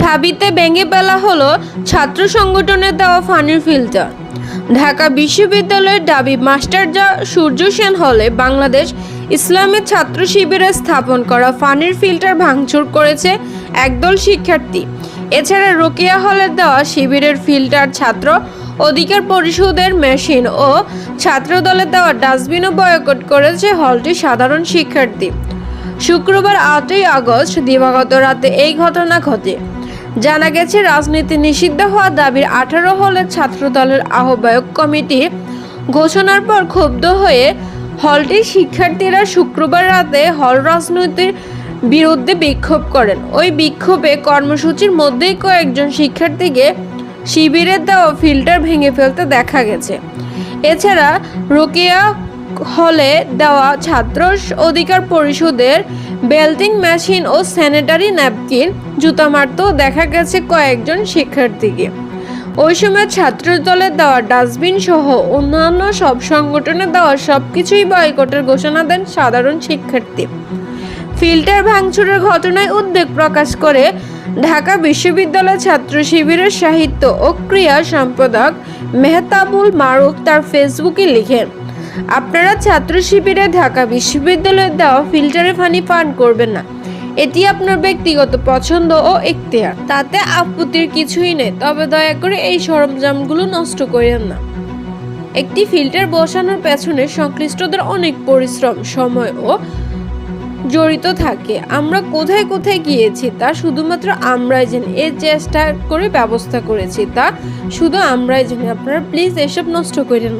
ঢাবিতে ভেঙে ফেলা হলো ছাত্র সংগঠনের দেওয়া পানির ফিল্টার। ঢাকা বিশ্ববিদ্যালয়ের ডাবি মাস্টারজা সূর্য সেন হলে বাংলাদেশ ইসলামের ছাত্র শিবিরে স্থাপন করা পানির ফিল্টার ভাঙচুর করেছে একদল শিক্ষার্থী। এছাড়া রোকেয়া হলের দেওয়া শিবিরের ফিল্টার ছাত্র অধিকার পরিষদের মেশিন ও ছাত্রদলের দেওয়া ডাস্টবিনও বয়কট করেছে হলটির সাধারণ শিক্ষার্থী। শুক্রবার আটই আগস্ট দিবাগত রাতে এই ঘটনা ঘটে। জানা গেছে, রাজনীতি নিষিদ্ধ হওয়া দাবির আঠারো হলের ছাত্রদলের আহ্বায়ক কমিটি ঘোষণার পর ক্ষুব্ধ হয়ে হলটির শিক্ষার্থীরা শুক্রবার রাতে হল রাজনীতির বিরুদ্ধে বিক্ষোভ করেন। ওই বিক্ষোভে কর্মসূচির মধ্যেই কয়েকজন শিক্ষার্থীকে শিবিরের দেওয়া ফিল্টার ভেঙে ফেলতে দেখা গেছে। এছাড়া রোকেয়া হলে দেওয়া ছাত্র অধিকার পরিষদের বেল্টিং মেশিন ও স্যানিটারি ন্যাপকিন, জুতা মারতেও দেখা গেছে কয়েকজন শিক্ষার্থীকে। ওই সময় ছাত্র দলের দেওয়া ডাস্টবিন সহ অন্যান্য সব সংগঠনের দেওয়া সব কিছুই বয়কটের ঘোষণা দেন সাধারণ শিক্ষার্থী। ফিল্টার ভাঙচুরের ঘটনায় উদ্বেগ প্রকাশ করে ঢাকা বিশ্ববিদ্যালয় ছাত্র শিবিরের সাহিত্য ও ক্রীড়া সম্পাদক মেহতাবুল মারুফ তার ফেসবুকে লিখেন আপনারা ছাত্র শিবিরে ঢাকা বিশ্ববিদ্যালয়ের দেওয়া ফিল্টারে পানি পান করবেন না। এটি আপনার ব্যক্তিগত পছন্দ ও এখতিয়ার। তাতে আপত্তির কিছুই নেই, তবে দয়া করে এই সরঞ্জামগুলো নষ্ট করেন না। একটি ফিল্টার বসানোর পেছনে সংশ্লিষ্টদের অনেক পরিশ্রম, সময় ও জড়িত থাকে। আমরা কোথায় কোথায় গিয়েছি তা শুধুমাত্র আমরাই জানি। এর চেষ্টা করে ব্যবস্থা করেছি, তা শুধু আমরাই জানি। আপনারা প্লিজ এসব নষ্ট করেন।